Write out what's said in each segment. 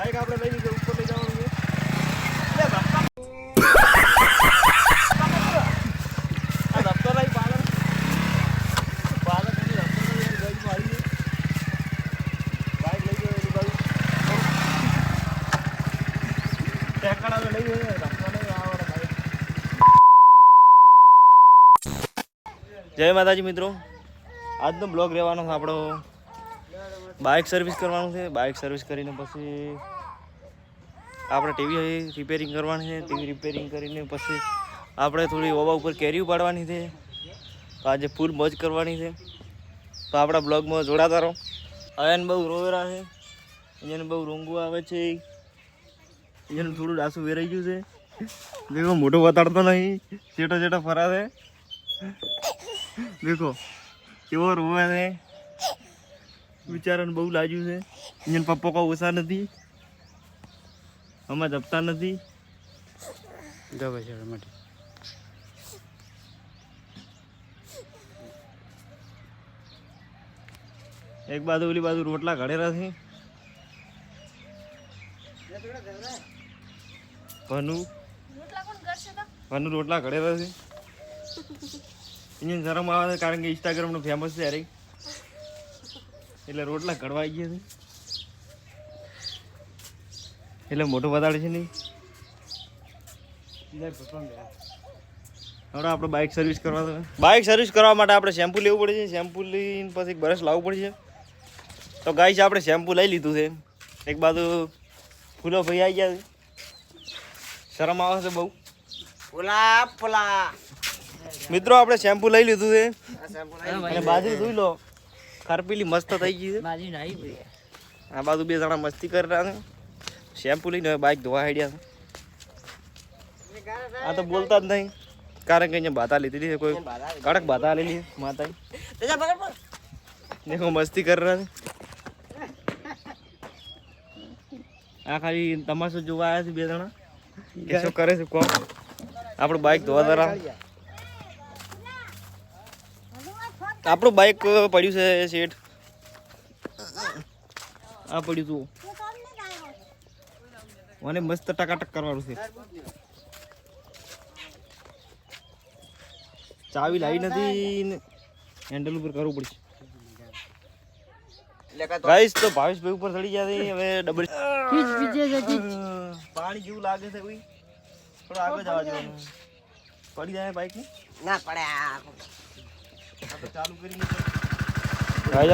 Bike આપણે લઈ લીધું, ઉપર લઈ જવાનું છે. જય માતાજી મિત્રો. આજનો બ્લોગ રહેવાનો છે આપણો. બાઇક સર્વિસ કરવાનું છે, બાઇક સર્વિસ કરીને પછી આપણે ટીવી રિપેરિંગ કરવાની છે, ટીવી રિપેરિંગ કરીને પછી આપણે થોડી ઓવા ઉપર કેરી પાડવાની છે. તો આજે ફૂલ મોજ કરવાની છે. તો આપણા બ્લોગમાં જોડાતા રહો. અયન બહુ રોવેરા છે. એને બહુ રોંગું આવે છે. એને થોડું ડાસું વેરાઈ ગયું છે. દેખો મોટો બતાડતો નહીં. ચેટો ચેટો ફરાશે દેખો, કેવો રોવે છે. બિચારાને બહુ લાગ્યું છે. એને પપ્પા કોઈ ઓછા નથી. અમે જપતા નથી. એક બાજુ ઓલી બાજુ રોટલા ઘડેલા છે. ભનુ. ભનુ રોટલા ઘડેલા છે. એને શરમ આવે છે કારણ કે ઇન્સ્ટાગ્રામનું ફેમસ છે અરે એટલે રોટલા કડવાઈ ગયા છે. એટલે મોટું બતાડે છે નહીં. હવે આપણે બાઇક સર્વિસ કરવા તો બાઇક સર્વિસ કરવા માટે આપણે શેમ્પુ લેવું પડે છે. શેમ્પુ લઈને પછી બ્રશ લાવવું પડશે. તો ગાઈસ આપણે શેમ્પુ લઈ લીધું છે. એક બાજુ ફૂલો ભાઈ આવી ગયા છે. શરમ આવે છે બહુ. પુલા ફૂલા. મિત્રો આપણે શેમ્પુ લઈ લીધું છે. અને બાજરી ધોઈ લો. ખરપીલી મસ્ત થઈ ગઈ છે. બાજી નાઈ આ બાજુ બે જણા મસ્તી કરી રહ્યા છે. શેમ્પુ લઈને હવે બાઇક ધોવા હેડ્યા છે. આ તો બોલતા જ નહીં. કારણ કે અહીંયા બાતા લીધી છે કોઈ. કડક ભાતા લીધી છે માતા દેખો મસ્તી કરી રહ્યા છે. આ ખાલી તમાશો જોવા આવ્યા છે બે જણા. કરે છે કોણ? આપણું બાઇક ધોવા દરા આપણું બાઇક પડ્યું છે શેઠ. આ પડ્યું તું. મને મસ્ત ટકાટક કરવાનું છે. ચાવી લાવી નથી ને હેન્ડલ ઉપર કરવું પડશે. ગાઈસ તો ભાવેશભાઈ ઉપર ચડી ગયા છે હવે ડબલ પાણી જેવું લાગે છે કોઈ? થોડો આગળ જવા દેવાનું. પડી જાય બાઈક ને? ના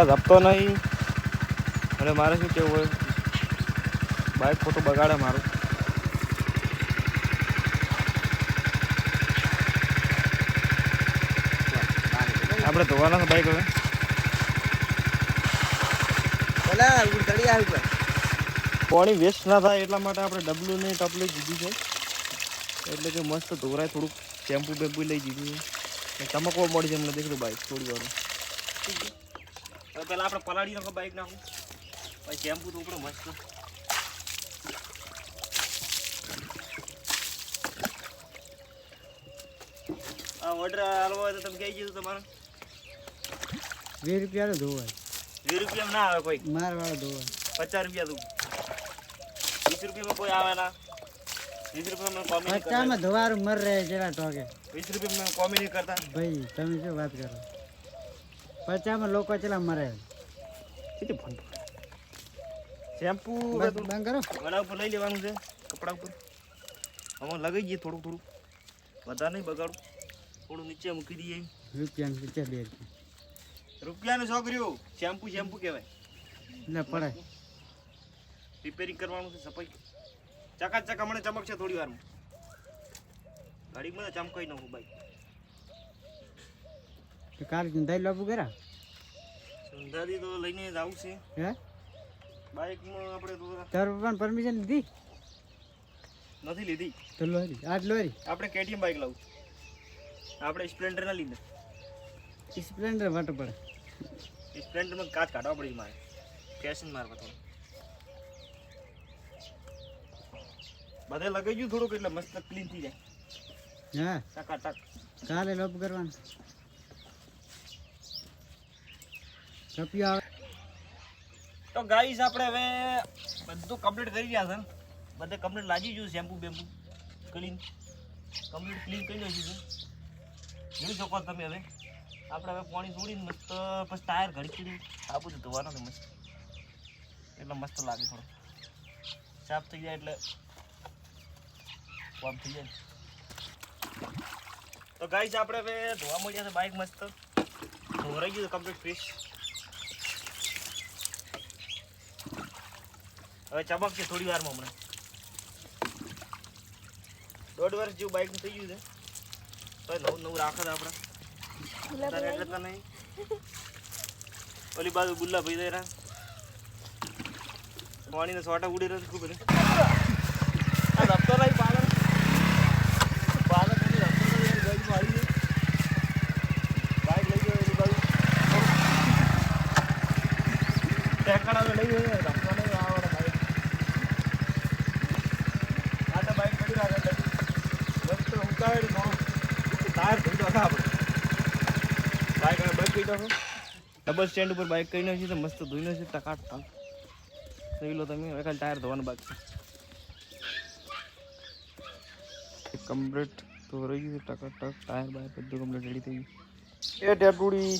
આ ધપતો નહીં. અને મારે શું કેવું હોય? બાઈક ખોટું બગાડે મારું. આપણે ધોવાના છે બાઈક હવે. પાણી વેસ્ટ ના થાય એટલા માટે આપણે ડબલું ને ટપલું દીધું છે. એટલે કે મસ્ત ધોરાય થોડુંક શેમ્પુ બેમ્પુ લઈ દીધું છે. ચમકવા મળી છે મને દેખલું બાઈક થોડી વાર. પેલા આપણે પલાળી નાખો બાઈક નાખું? પછી શેમ્પુ તો ઉપર મસ્ત. આ ઓર્ડર આલવો હોય તો તમે કહી દીધું તમારે. વીસ રૂપિયા ધોવાય. વીસ રૂપિયા ના આવે કોઈ. માર વાળો ધોવાય. પચાસ રૂપિયા તું વીસ રૂપિયામાં કોઈ આવે ના. વીસ રૂપિયામાં ધોવારું મર રહે જરા ટોકે વીસ રૂપિયામાં કોમી નહીં કરતા? ભાઈ તમે શું વાત કરો? પચામાં લોકો ચલા મરે? કેટલી ફોન શેમ્પુ બંધ કરો. ગળા ઉપર લઈ લેવાનું છે કપડા ઉપર. આમાં લગાઈ જઈએ થોડુંક થોડું. બધા નહીં બગાડું. થોડું નીચે મૂકી દઈએ. રૂપિયા નીચે બે રૂપિયા. રૂપિયાનું છોકરીઓ શેમ્પુ શેમ્પુ કહેવાય. એટલે પડે. રિપેરિંગ કરવાનું છે સફાઈ. ચકાચક હમણાં ચમકશે થોડી વારમાં. ઘડીમાં તો ચમકાઈ નાખું બાઈક. કાર દઈ લાવવું કરા સંધાદી તો લઈને જવું છે. હે? બાઈકમાં આપણે તો તાર પપ્પાને પરમિશન લીધી? નથી લીધી. તો લોરી આજ લોરી. આપણે કેટીએમ બાઈક લાવું. આપણે સ્પ્લેન્ડર ના લીધે. સ્પ્લેન્ડર વાટો પડે. સ્પ્લેન્ડરમાં કાચ કાઢવા પડી મારે. ફેશન મારવા તો. બધે લગાઈ ગયું થોડુંક એટલે મસ્ત ક્લીન થઈ જાય. હા. ટકાટક કાલે લોપ કરવાનું. રૂપિયા આવે તો ગાઈસ આપણે હવે બધું કમ્પ્લીટ કરી ગયા છે ને. બધે કમ્પ્લીટ લાગી ગયું શેમ્પુ બેમ્પુ. ક્લીન કમ્પ્લીટ ક્લીન કરી નાખ્યું છે. જોઈ શકો તમે હવે. આપણે હવે પાણી છોડીને મસ્ત પછી ટાયર ઘડી ચીડી આ ધોવાનો ધોવાનું મસ્ત. એટલે મસ્ત લાગે થોડો. સાફ થઈ જાય એટલે કામ થઈ જાય. તો ગાઈસ આપણે હવે ધોવા મળ્યા છે બાઇક મસ્ત. ધોરાઈ ગયું કમ્પ્લીટ ફ્રેશ હવે ચમકશે થોડી વારમાં હમણાં. દોઢ વર્ષ જેવું બાઇકનું થઈ ગયું છે. તો નવું નવું રાખે છે આપણે. એટલે તો નહીં. ઓલી બાજુ ગુલ્લા ભાઈ રહ્યા. પાણીને સોટા ઉડી રહ્યો છે ખૂબ બધું આ ધપતો લાવી પાલન પાલન કરી ધપતો લાવી યાર ગાડીમાં આવી ગઈ બાઇક લઈ ગયો એની બાજુ ટેકડા લઈ ગયો યાર ધપતો નહીં આવડે બાઇક આ તો બાઇક પડી રાખે મસ્ત ઉકાળી નો ટાયર ધોઈ દો આપણે કહી દો ડબલ સ્ટેન્ડ ઉપર બાઇક કરીને છે તો મસ્ત ધોઈ છે ટકાટ ટક જોઈ લો તમે હવે ખાલી ટાયર ધોવાનું બાકી છે. કમ્પ્લીટ તો રહી ગયું ટકાટ ટક ટાયર બાયર બધું કમ્પ્લીટ રેડી થઈ ગયું. એ ટેટુડી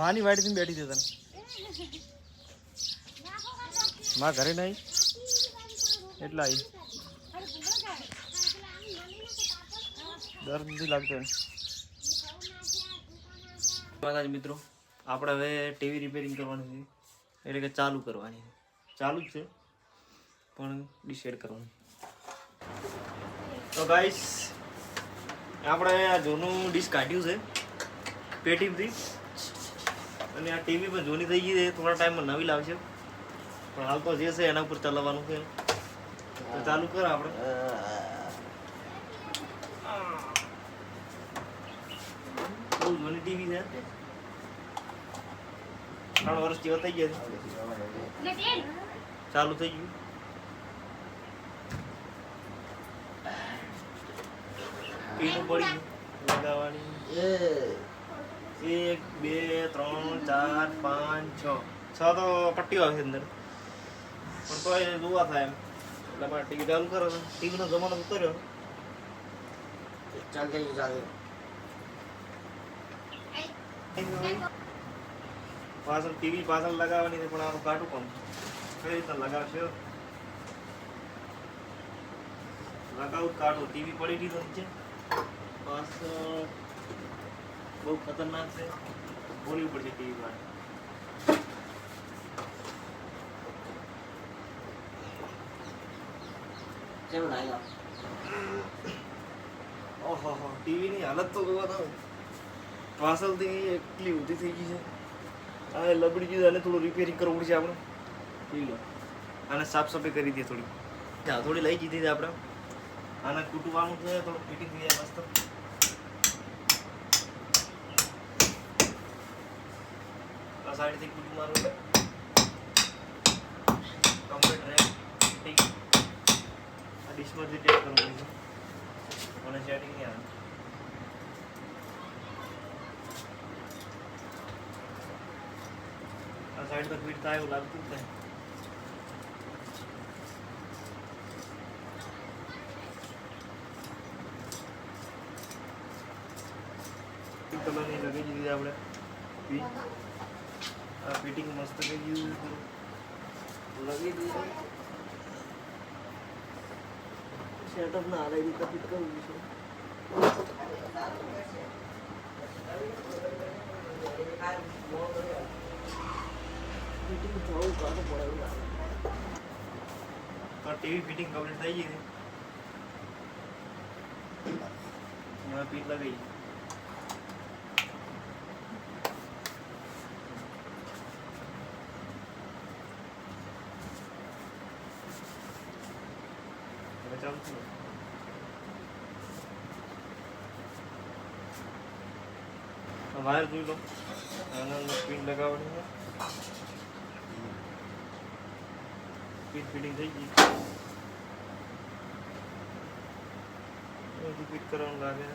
માની વાડીથી બેઠી છે તને. માં ઘરે નહીં? એટલે આવી ડર નથી લાગતો માતાજી મિત્રો આપણે હવે ટીવી રિપેરિંગ કરવાની છે. એટલે કે ચાલુ કરવાની છે. ચાલુ જ છે પણ ડિસાઈડ કરવાનું. તો ગાઈસ આપણે આ જૂનું ડિશ કાઢ્યું છે પેટીમથી અને આ ટીવી પણ જૂની થઈ ગઈ છે થોડા ટાઈમમાં નવી લાવશે. પણ હાલ તો જે છે એના ઉપર ચલાવવાનું છે. તો ચાલુ કર આપણે. બહુ જૂની ટીવી છે. ત્રણ વર્ષ જેવા થઈ ગયા ચાલુ થઈ ગયું. પીનું પડી લગાવવાની. એક, બે, ત્રણ, ચાર, પાંચ, છ. છ તો પટ્ટીઓ આવે છે અંદર. પણ તો જોવા થાય એમ. એટલે ટીવી ચાલુ કરો ટીવીનો જમાનો જતો રહ્યો પાછળ ટીવી પાછળ લગાવવાની છે પણ આનું કાઢું કોણ? કઈ રીતના લગાવશે? લગાવું કાઢું. ટીવી પડી ગઈ પાછળ બહુ ખતરનાક છે. બોલવી પડશે ટીવી માટે ઓહો ટીવી ટીવીની હાલત તો જોવા તો પાછળથી એટલી ઊંધી થઈ ગઈ છે. આ લબડી ગયું અને થોડું રિપેરિંગ કરવું પડશે આપણે. જોઈ લો. આને સાફ સફાઈ કરી દઈએ થોડી. હા થોડી લઈ જીધી છે આપણે. આને કૂટવાનું છે થોડું ફિટિંગ થઈ જાય મસ્ત. આ સાઈડથી કૂટી મારું કમ્પ્લીટ રહે ફિટિંગ આ ડિશમાંથી ટેપ કરવું પડશે મને સેટિંગ નહીં આવે. સાઈડ તો ફિટ થાય એવું લાગતું જ નહીં. કલરની લગાવી દીધી આપણે. આ ફિટિંગ મસ્ત થઈ ગયું લગાવી દીધું સેટઅપ ના હાલે રીતે ફિટ કરવું છે. ટીવી ફિટિંગ કમ્પ્લીટ થઈ ગઈ છે. પીટ લગાવી ચાલુ છે વાયર જોઈ લો. આના અંદર પિન લગાવવાની છે. પિન ફિટિંગ થઈ ગઈ રિપીટ કરવાનું લાગે.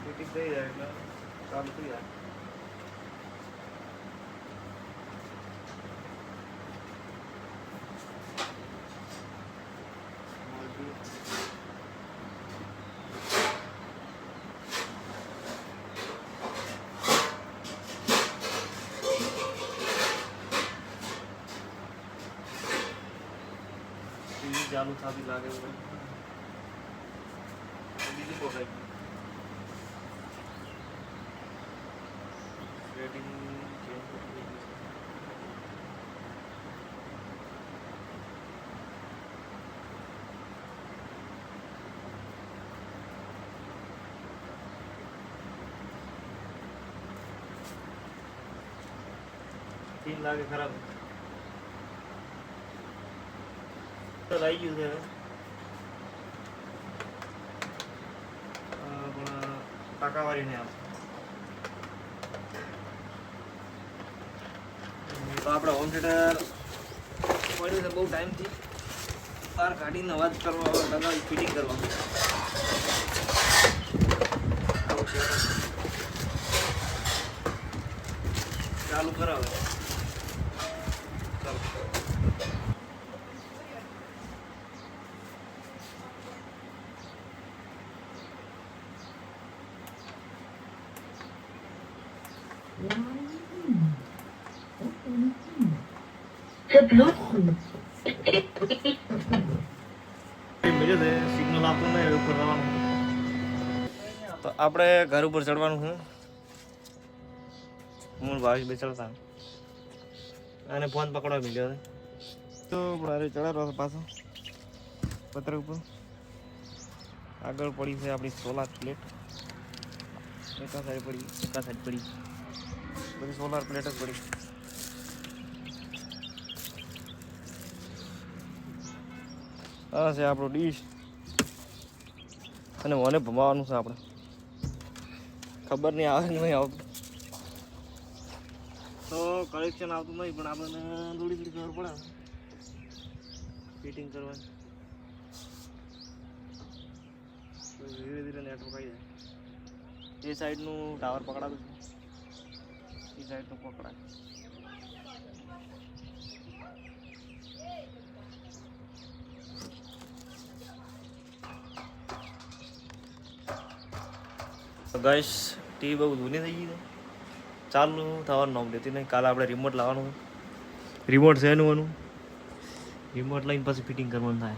ફિટિંગ થઈ જાય એટલે ચાલુ થઈ જાય ટીવી ચાલુ થતી લાગે છે બીજું પકડાઈ રેટિંગ ચેન્જ કરી દીધી છે ટીમ લાગે ખરાબ તો આવી ગયું છે નહીં આવશે તો આપણે હોમ થિયેટર પડ્યું છે બહુ ટાઈમથી બહાર કાઢીને અવાજ કરવા લગાવી ફિટિંગ કરવાનું. ચાલુ કરાવે આપણે ઘર ઉપર ચડવાનું હું હું ભાવેશ બેસાડતા. અને ફોન પકડવા મળ્યો તો મારે ચડાડો પાછો. પત્ર ઉપર. આગળ પડી છે આપણી સોલાર પ્લેટ. એકા સાઈડ પડી. એકા સાઈડ પડી. બધી સોલાર પ્લેટ જ પડી આ છે આપણો ડીશ અને મને ભમાવાનું છે આપણે ખબર નહીં આવે કે નહીં આવતું તો કલેક્શન આવતું નહીં પણ આપણને થોડી થોડી ખબર પડે ફિટિંગ કરવાની ધીરે ધીરે નેટવર્ક આવી જાય એ સાઈડનું ટાવર પકડાતું એ સાઈડનું પકડાય ગાઈસ ટીવી બહુ જૂની થઈ ગઈ છે. ચાલુ થવાનું નામ લેતી નહીં. કાલે આપણે રિમોટ લાવવાનું. રિમોટ છે એનું એનું. રિમોટ લઈને પછી ફિટિંગ કરવાનું થાય.